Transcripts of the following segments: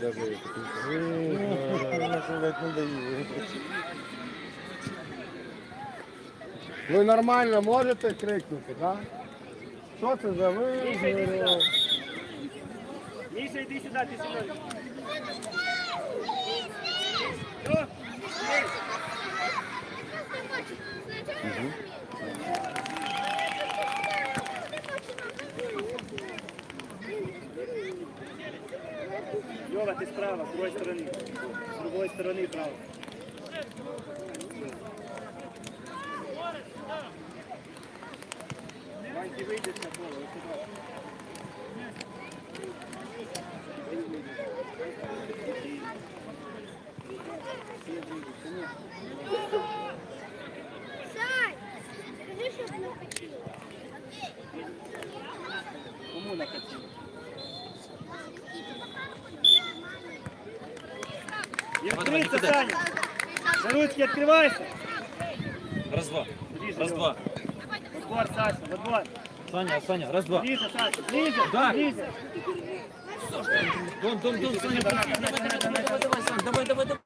даже. Ви нормально можете крикнути, так? Що це за виграв? Міша, йди сюди, ти зі мною. О, Льова, ти справа, з другої сторони. З другої сторони право. Вань, ти вийдеш на поле, ось сюди. Сань, Відкрийся, За ручки открывайся. Раз-два. Раз-два. Вот, Саша, вот, вот. Саня, Саня, раз-два. Ближе, Саша, ближе, Да. ближе. Дон, дон, дон, Саня, давай, давай, давай, давай, давай, давай,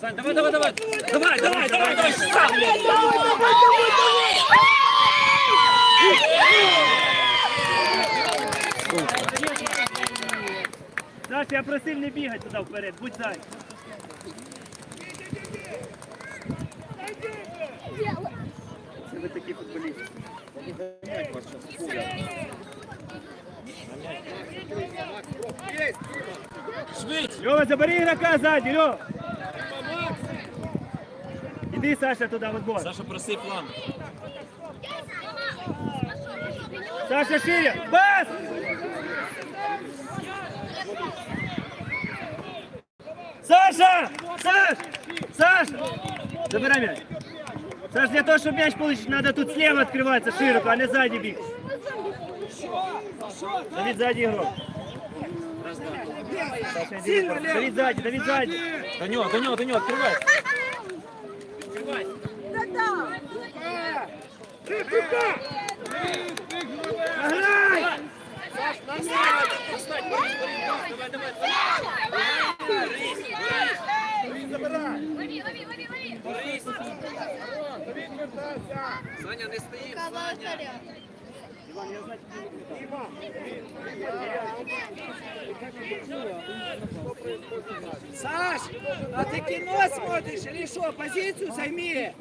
Сань, давай, давай, давай. Давай, давай, давай, давай. Саша, я просив не бігати туди вперед, будь зай. Це ви такі футболісти. Льова, забери игрока сзади, Льова. Іди, Саша, туди в отбор. Саша, проси фланг. Саша, шире. Бас! Саша! Саш! Саша! Забирай мяч. Саш, для того, чтобы мяч получить, надо тут слева открываться широко, а не сзади бить. Давид сзади игрок. Давид сзади, Давид сзади. До нього, до нього, відкривай. Играй! Саня, не стоїть. Саш, а ты кино смотришь или что? Позицию займи.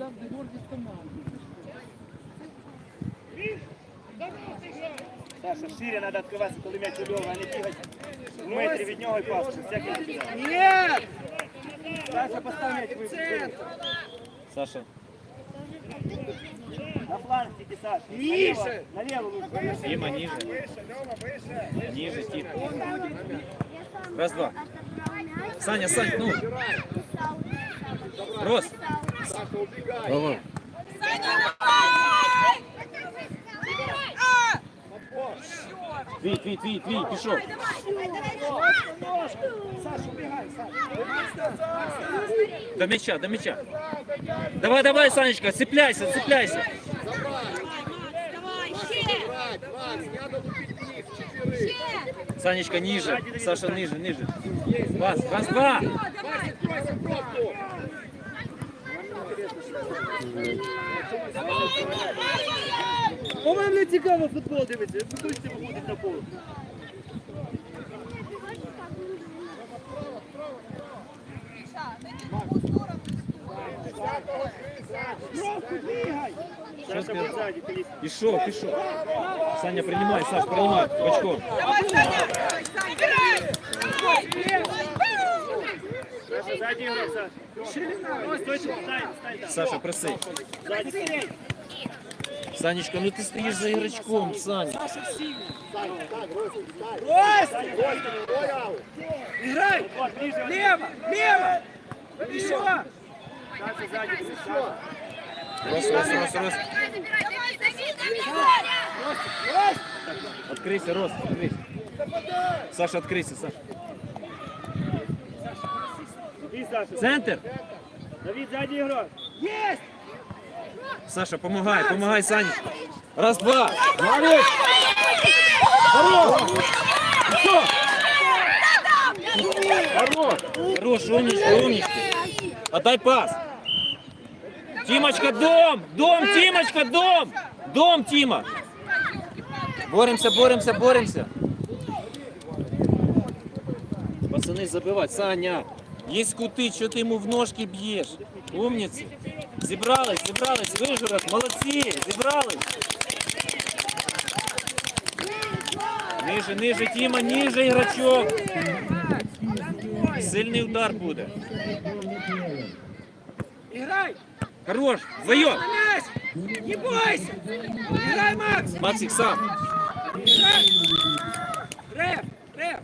Саша, шире надо открываться, коли мяч у Льова, а не бігати в метрі від нього і пас. щоб всякий не кидав. Нет! Саша, постав мяч вище. Центр. Саша. На фланг тільки, Саша. Ниже. Налево лучше. Дима, ниже. Ниже, тихо. Раз-два. Саня, Сань, ну. Рос. Давай. Твій, твій, твій, твій, пішов. До мяча, до мяча. Давай, давай, Санечка, цепляйся, цепляйся. Санечка, ниже. Саша, ниже, ниже. Раз, раз, два. О, вам не цікаво футбол дивитися, ви хочете виходити на поле. Саша, будь ззаді, ти лізь. Пішов, пішов. Саня, принимай, Саш, принимай. Бочком. Саша, ззаді ігрок, Саша. Ось, стой, тут, стань, стань там. Саша, проси. Ззаді стань. Санечка, ну ти стоїш за ігрочком, Саня. Рост! Играй! Вот, ближе, вот. Лево! Лево! Еще! Саша, ззаді, Саша. Рос, рос, рос, рос. Открийся, Рос, открийся. Саша, открийся, Саша. Іди, Саша. Центр. Давид, сзади игрок. Саша, помогай, помогай, Саня. Раз, два. Молодець! Хорош! Що? Хорош! Хорош, умничка, умничка. Отдай пас. Тимочка, дом! Дом, Тимочка, дом! Дом, Тима! Боремся, боремся, боремся. Пацаны, забивать. Саня, есть кути, що ти йому в ножки б'єш? Умниці. Зібрались, зібрались, вижурок, молодці, зібрались. Ниже, ниже, Тіма, ниже, іграчок. Сильний удар буде. Играй! Хорош, вдвоем. На мяч! Не бойся! Играй, Макс! Максик сам. Играй! Рэп! Рэп!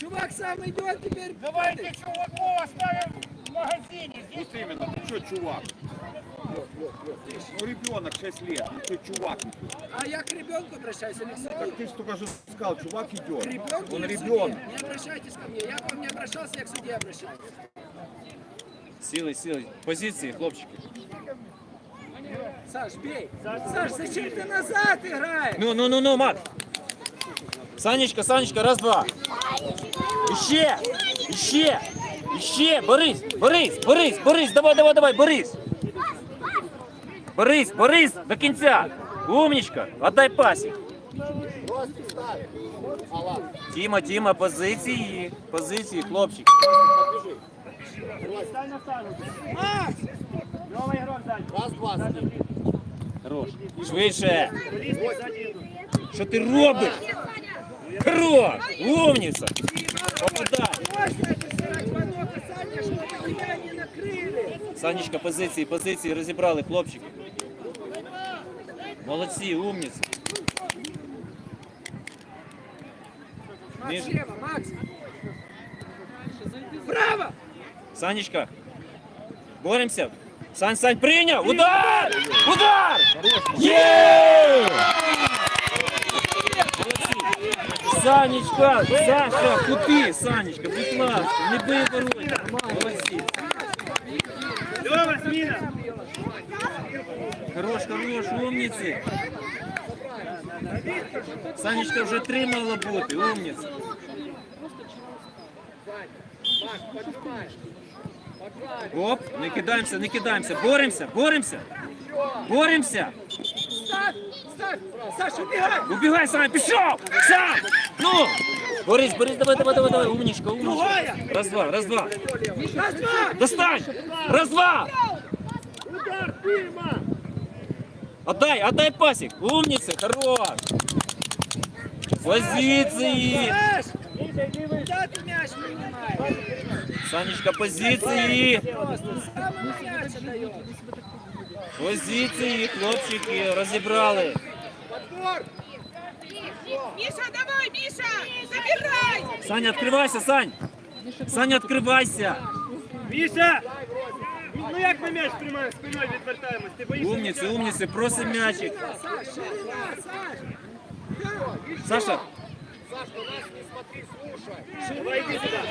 Чувак сам идет теперь. Давайте чуваков оставим в магазине. Вот именно, ты что, чувак? Ну, ребенок 6 лет, ну что, чувак идет? А я к ребенку обращаюсь, или к судье? Так ты же только что сказал, чувак К идет. ребенку Он или к судье? ребенок. Не обращайтесь ко мне. Я к вам не обращался, я к судье обращаюсь. Силой, силой. Позиции, хлопчики. Саш, бей! Саш, зачем ты назад играешь? Ну, ну, ну, ну, Макс. Санечка, Санечка, раз, два. Іще, іще, іще, Борис, Борис, Борис, Борис, давай, давай, давай, Борис. Борис, Борис, до кінця. Умничка, отдай пасик. Тіма, Тіма, позиції, позиції, хлопчик. Хорош. Швидше. Що ти робиш? Хорош, умниця. Попадай. Санечка, позиції, позиції розібрали, хлопчики. Молодці, умніці. Макс, Ниже. Макс! Право! Санечка, боремося. Сань, Сань, прийняв! Удар! Удар! Є! Санечка, Саша, купи, Санечка, будь ласка, не бий ворота. Молодці. Смена. Хорош, хорош, умниці. Санечка вже три мало бути, умніця. Оп, не кидаємося, не кидаємося. Боремося, боремося. Боремося. Саша, убегай! Убігай, Саня, пішов! Сам! Ну! Борис, Борис, давай, давай, давай, давай, умничка, умничка. Раз, два. Раз, два! Достань! Раз, два! Удар, Дима. Отдай, отдай пасик. Умница, хорош. Позиции. Саш! Ниже, иди выше. Куда ты мяч принимаешь? Санечка, позиции. Просто сам мяч отдаешь. Позиции, хлопчики, розібрали. Миша, давай, Миша! Забирай! Саня, открывайся, Сань. Саня, открывайся. Миша! Ну як ми м'яч тримаємо, спиною відвертаємось? Ти боїшся? Умницы, умницы, просим мячик. Саш, ширина, Саш! Саша, Давай иди сюда.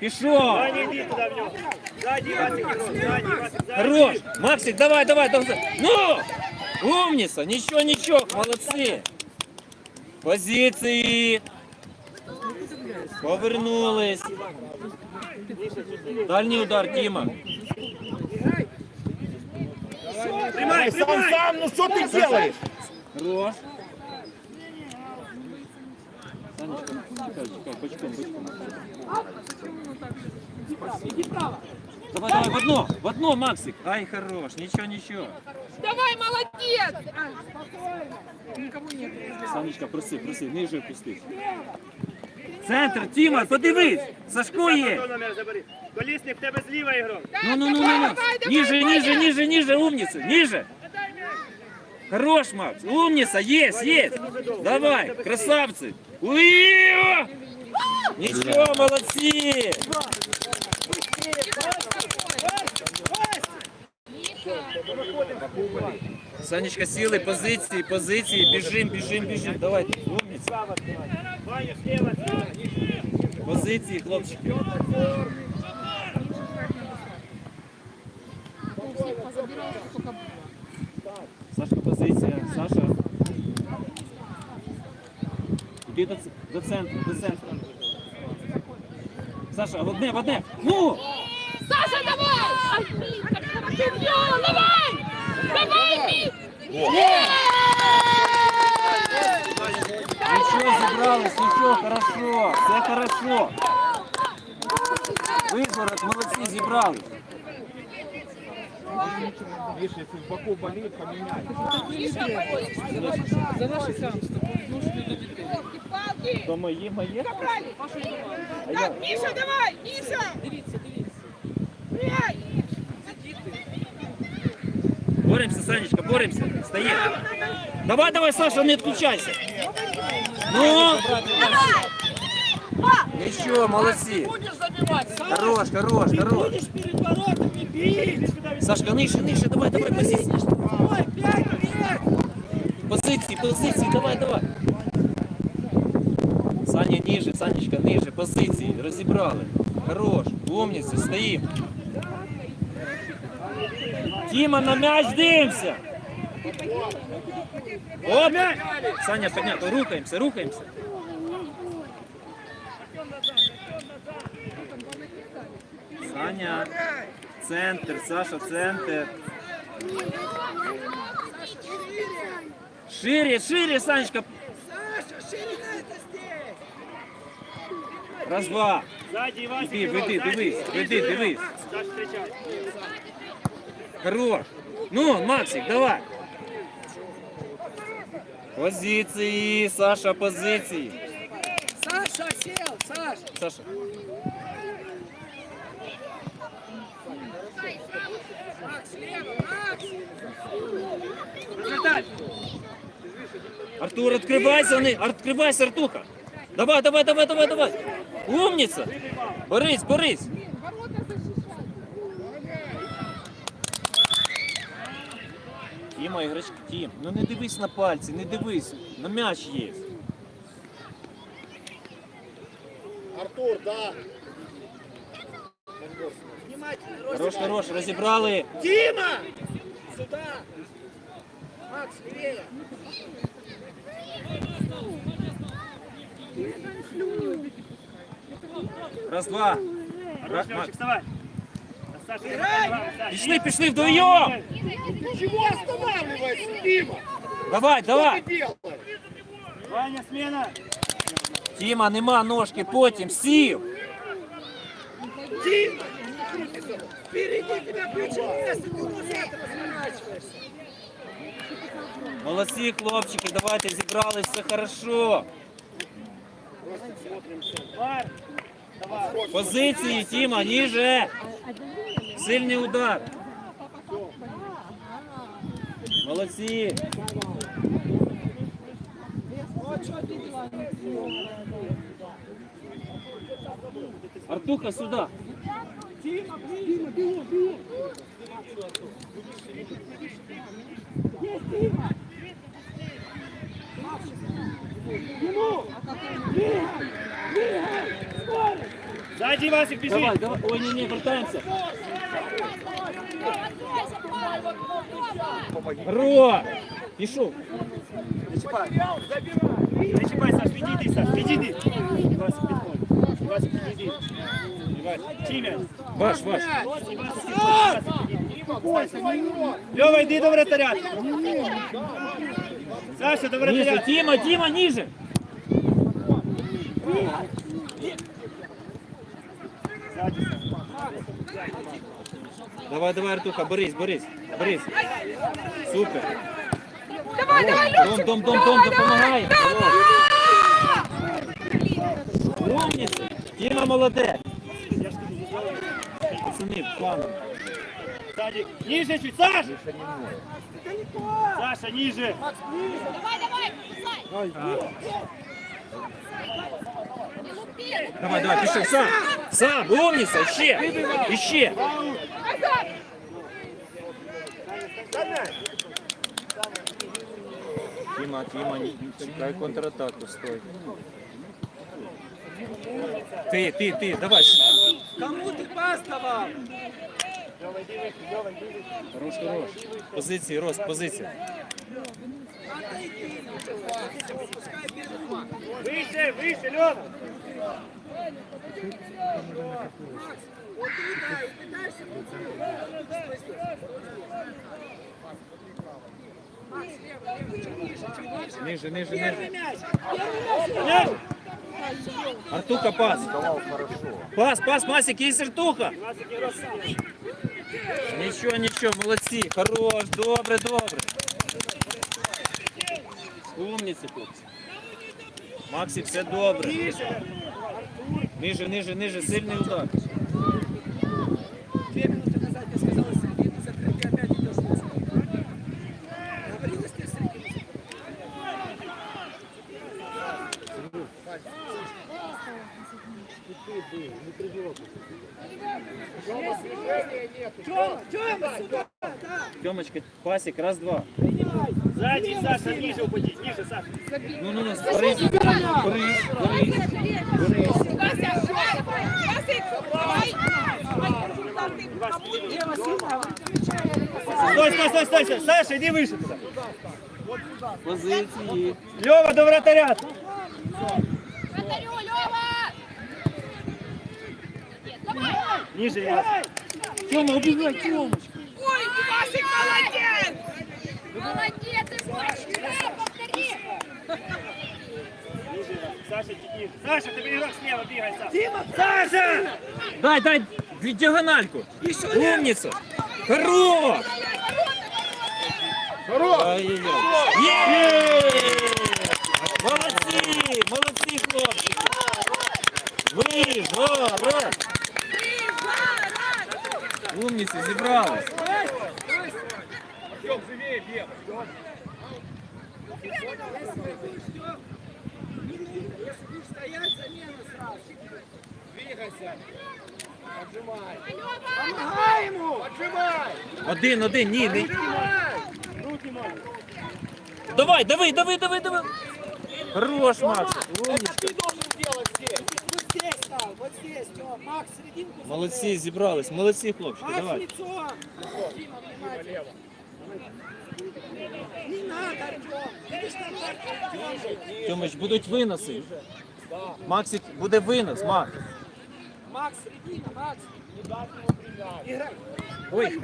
пішов. Давай не иди туда в него. Сзади Васик игрок, сзади Васик, сзади. Хорош. Максик, давай, давай, давай. Ну! Умница, ничего, ничего, молодцы. Позиции. Повернулись. Дальний удар, Тима. Прямай, Сам, сам, ну что ты делаешь? Хорош. Санечка, чекай, чекай, бочком, бочком. Давай, давай, в одно, в одно, Максик. Ай, хорош, ничего, ничего. Давай, молодец! Санечка, проси, проси, ниже опусти. Центр, Тіма, подивись, Сашко є. Хто номер забери? Колісник в тебе зліва ігрок. Ну, ну, ну, ну, ну. Ниже, ниже, ниже, ниже, умница, ниже. Хорош, Макс, умница, есть, есть. Давай, красавцы. Уио! Ничего, молодцы. Санечка, сіли, позиції, позиції, біжим, біжим, біжим. Давайте, умніться. Позиції, хлопчики. Сашка, позиція. Саша. Іди до, до центру, до центру. Саша, в одне, в одне. Ну! Саша, давай! Ай, блин, как хорошо. Всё, давай! Давай, Миш! Нічого зібрались, нічого, хорошо, все хорошо. Визворот, молодці, зібрали. Видишь, если в боку болит, поменяй. Палки! То мої, моє. Собрали! Так, Миша, давай! Миша! Дивіться, дивіться. Блядь! Боремося, Санечка, боремося. Стає. Давай, давай, Саша, не відключайся. Ну, нічого, молодці. Хорош, хорош, хорош. Будешь перед воротами бить. Сашка, нижче, нижче, давай, давай, лет. Позиції, позиції, давай, давай. Саня ниже, Санечка, ниже, позиції, розібрали. Хорош, умніться, стоїм. Тіма, на м'яч дивимося. Оп! Саня, понятно, рухаємося, рухаємося. Саня, центр, Саша, центр. Шире, шире, Санечка. Саша, ширина это здесь. Раз, два. Сзади. Іди, его, веди, дивись, веди, дивись. Саша, встречай. Хорош. Ну, Максик, давай. Позиції, Саша, позиції. Саша сел, Саша. Саша. Макс, слева, Макс. Развертай. Артур, відкривайся, не, відкривайся, Артуха. Давай, давай, давай, давай, давай. Умніця. Борись, борись. Тіма, іграчки, Тім. Ну не дивись на пальці, не дивись. На м'яч є. Артур, да. Хорош, хорош, розібрали. Дима! Сюда. Макс, левее. Раз, два. Хорош, Левчик, вставай. Саша, Играй! давай, Саша. Пішли, пішли вдвоєм. Чего останавливаешься, Дима? Давай, давай. Что ты делаешь? Ваня, смена. Тіма, нема ножки, потім сів. Дима! Впереди тебя ключевое место, ты назад разворачиваешься. Молодці, хлопчики, давайте зібрались, все хорошо. Позиції, Тіма, ніже. Сильний удар. Молодці. Артуха сюди. Сзади, Ивасик, бежи. Давай, давай. Ой, ні, ні, вертаємося. Ро! Пішов. Не чипай, Саш, иди, иди, Саш, иди, иди. Ивасик, подходит. Ивасик, иди. Ивасик, Тимя. Ваш, ваш. Лева, иди до вратаря. Саша, до Ніже, вратаря. Тіма, Тіма, ніже. Сзади, Давай, давай, Артуха, борись, борись, борись. Супер. Давай, давай, Дом, дом, дом, дом, допомагай. Умніця. Тіма молодець. Пацани, план. Сзади. Ниже чуть, Саш! Саша, ниже. Давай, давай, бросай. Давай, давай, пішли, сам. Сам, умніся, ще, Тима, Тіма, Тіма, чекай контратаку, стой. Ты, ты, ты, давай. Кому ти пас давав? Рош, рош. Позиції, роз, позиція. Вище, вище, Льона! Вот ты да, и пытаешься Макс, лево, лево, чуть ниже, чуть ниже. Ниже, ниже, Первый ниже. мяч. Мяч. Артуха, пас. Пас, пас, Масик, є Артуха. Нічого, нічого, молодці. Хорош, добре, добре. Умниці, хлопці. Максик, все добре. Ниже, ниже, ниже, сильний удар. пасик, раз, два. Сзади, Саша, ниже упади, ниже, Саша. Ну, ну, ну, борись, борись, борись. Вася, Васик, давай. Лево, сюда. Стой, стой, стой, стой, стой. Саша, иди выше туда. Позиції. Лева, до вратаря. Вратарю, Лёва. Давай. Ниже, я. Тьома, убігай, Тьомочка. Ой, Васик, молодец. Молодец, и больше. Повтори. Саша, чуть. Саша, ты игрок слева, бегай, Саша. Саша! Дай, дай, диагональку. Умница. Хорош. Хорош! Ай-яй-яй. Є! Молодці, молодці, хлопчики. Ви, добре. Умниці, зібрались. Йому! Поджимай! Один, один, ні, не. Давай, давай, давай, давай, давай. Хорош, Макс. Умничка. Ты должен делать здесь! Вот здесь стал. Макс, серединку. Молодці, зібрались. Молодці, хлопчики, Макс, давай. Дима. Тьомич, будуть виноси. Максик, буде винос, Макс. Макс, середина, Макс. Играй. Ой.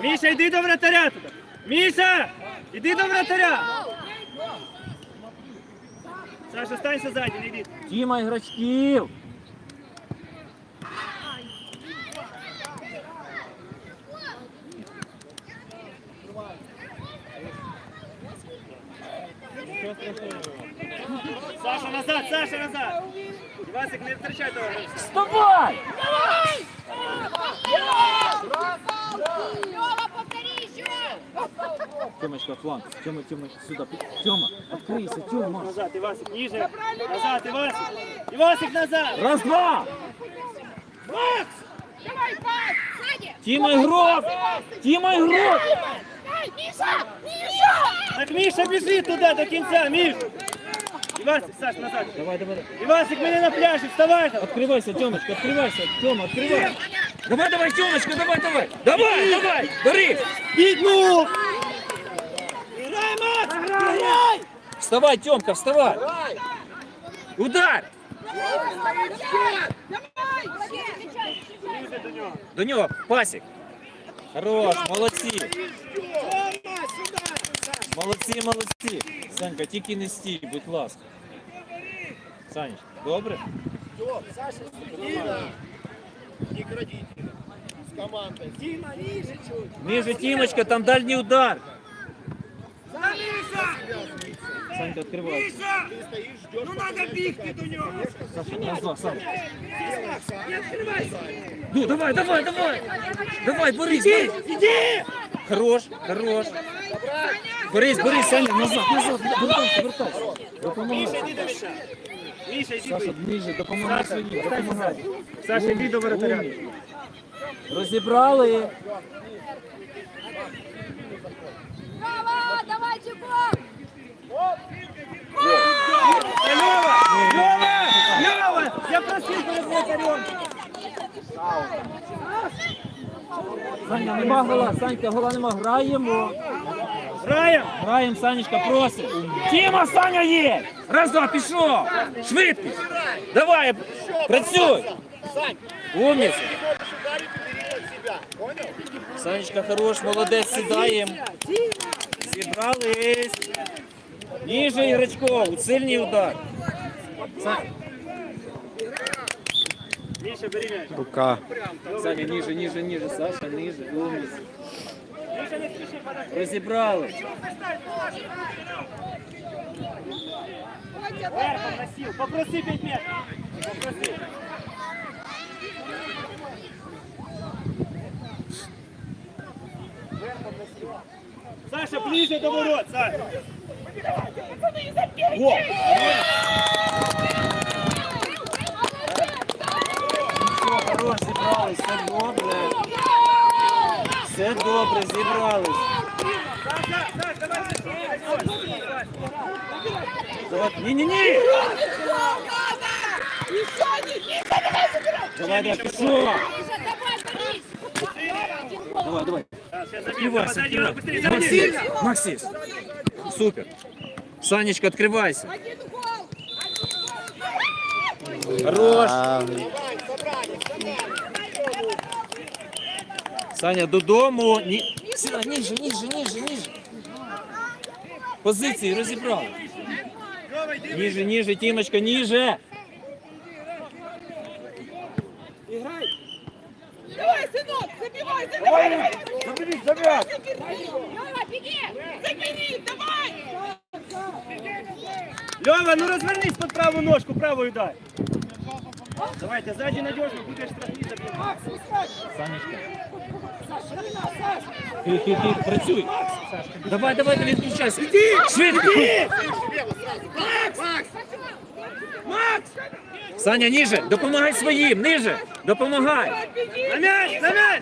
Миша, иди до вратаря туда. Миша, иди до вратаря. Саша, останься сзади, не иди. Тіма ігрочків. Саша, назад, Саша, назад. Ивасик, не встречай того. Вставай! Лёва, повтори еще. Тьомочка, фланг. Тьома, Тьома, сюда. Тьома, открийся, Тьома. Назад, Ивасик, ниже. Назад, Ивасик. Ивасик, назад. Раз, два. Давай, пас, сзади. Тіма ігрок! Тіма ігрок! Миша, Миша. Так Миша бежит туда до конца, Миш. Ивасик, Саш, назад. Давай, давай. Ивасик, мы на пляже, вставай там. Открывайся, Тёмочка, открывайся. Тёма, открывай. Давай, давай, Тёмочка, давай, давай. Давай, давай. Бери. Бегу! Играй, Макс! Играй! Вставай, Тёмка, вставай. Удар. До нього, пасік. Хорош, молодці. Тёма, сюда! Саша. Молодці, молодці. Санька, тільки не стій, будь ласка. Саніч, добре? Саша, Дина! Не крадите! С командой! Дима, ниже чуть. Ниже, Тімочка, там дальній удар. Санька, відкривай. Ты стоишь, ждешь, ну надо бить до него. Саша, назва, Саня. Здесь, Макс, не открывайся. Ну, давай, давай, давай. Давай, Борис, Борис. Иди! Хорош, хорош. Борис, Борис, Саня, назад, назад, вертайся, вертайся. Міша, йди до м'яча. Міша, йди Саша, ближче, допомагай Саша, своїм, допомагай. Саша, йди до воротаря. Розібрали. Браво! Давай, Чепок! Льова! Льова! Льова! Я просив перед воротарем. Саня, нема гола, Санька, гола нема. Граємо. Граємо! Граємо, Санечка, просить. Тіма, Саня є! Раз, два, пішов! Швидкість! Давай, працюй! Умніця! Санечка хорош, молодець, сідаємо. Зібрались. Ніже Іграчков, сильний удар. Рука. Саня, ніже, ніже, ніже, Саша, ніже, умніця. Міша, не спіши, подожди. Розібрали. Попроси 5 метрів. Попроси. Саша, ближе до ворот, Саша. Во! Хорош, зібрались, все добре. Все добре, зібрались. Саша, Саша, давай на сіл. Давай, ні-ні-ні! Давай, давай, пішов! Миша, давай, борись! Давай, давай. Сейчас забей, Открывайся, давай, открывай. быстрее, забей. Максис, Максис. Супер. Санечка, открывайся. Хорош. Саня, додому. Ні... Сіла, ніже, ніже, ніже, ніже. Позиції розібрали. Ніже, ніже, Тімочка, ніже. Давай, сынок, забивай, забивай! Заберіть, заберіть. Лёва, беги! Забери, давай! Льова, ну розвернись під праву ножку, правою дай. Давайте, сзади надежно, будеш штрафні забивати. Санечка. Тихо, тихо, працюй. Давай, давай, не відключайся. Швидко. Саня, ниже, допомагай своїм, ниже, допомагай. На м'яч, на!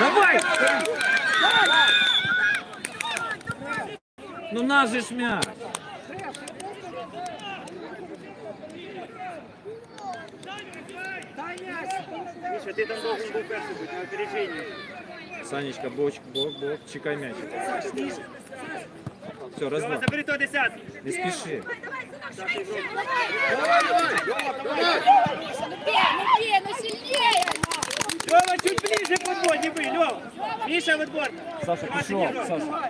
Давай. Ну наш же ж м'яч. Миша, ти там должен був перший бути на опереженні. Санечка, боч, бок, бок, чекай м'яч. Все, раз, Льова, два. забери того десятку. Не спіши. Миша, ну бей, ну бей, ну сильнее! Льова, чуть ближе подводь, не бий, Льова. Миша, в отбор. Саша, пішов. Саша.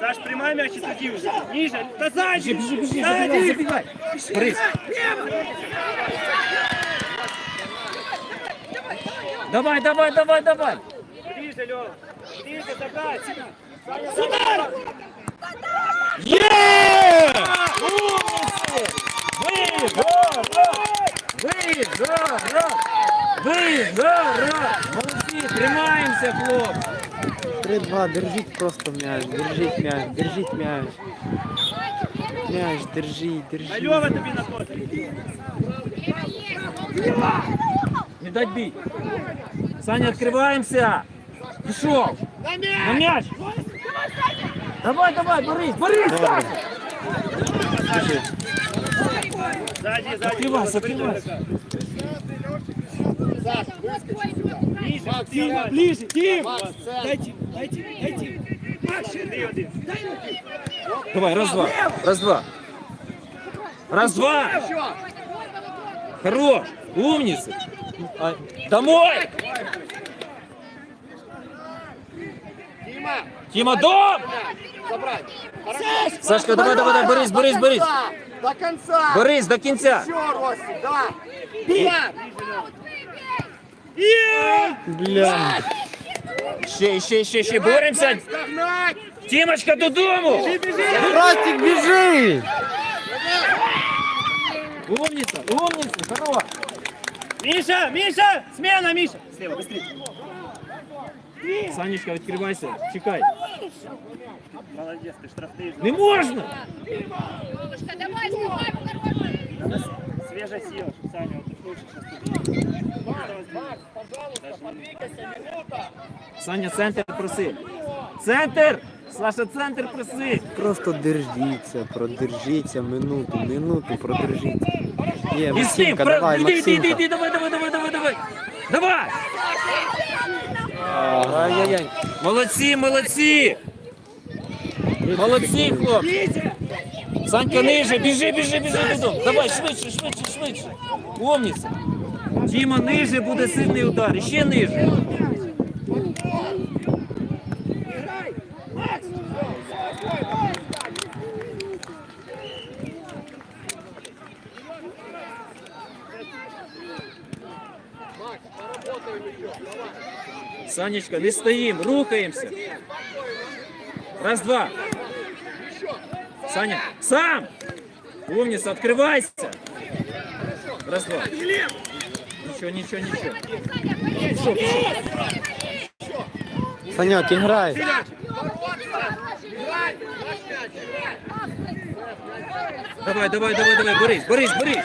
Саш, приймай м'яч і тоді вже. Ніже, та ззаді. Біжи, біжи, біжи, забігай, Ззаді. Давай, давай, давай, давай. Ближе, Льова. Ближе, забрать. Є! Умниці! Вигора! Вигора! Вигора! Молодці, тримаємося, хлопці. 3-2, держіть просто м'яч, держіть м'яч, держіть м'яч. М'яч, держіть, А держіть. Льова тобі на котрі. Не дать бить. Саня, открываемся. Пішов. На мяч. Давай, давай, Борис, Борис, Саша. Ззаді, ззаді. Открывайся, открывайся. Ближе, Тима, ближе, Тим. Дайте, дайте, дайте. Ти один. Давай, раз, два. Раз, два. Раз, два. Хорош. Умница. А, Домой. Тима, дом. Сашка, давай, давай, давай, Борис, Борис, Борис. До конца. Борис, до кінця. Все, Росі, да. Бля. Ще, ще, ще, ще, боремося. Догнать. Тімочка, додому. Ростик, біжи! Умница, умница, хорош. Миша, Миша, смена, Миша. Слева, быстрее. Санечка, відкривайся, чекай. Молодець, ти штрафний. Не можна! Девушка, давай, хороший. Надо с- свежая сила, чтобы Саня отдохнувший сейчас Саня, центр проси. Центр! Саша, центр проси! Просто держіться, продержіться минуту, минуту продержіться. Є, Максимка, давай, іди, іди, іди, Максимка. іди, давай, давай, давай, давай, давай. Давай! Ай-яй-яй. Молодці, молодці! Молодці, хлопці! Санька ниже, біжи, біжи, біжи додому. Давай, швидше, швидше, швидше. Умніця. Діма, ниже буде сильний удар, ще ниже. Санечка, не стоїм, рухаємося. Раз, два. Саня, сам! Умница, открывайся! Раз, два. Ничего, ничего, ничего. Пішов, пішов. Санек, играй. Давай, давай, давай, давай, Борис, Борис, Борис.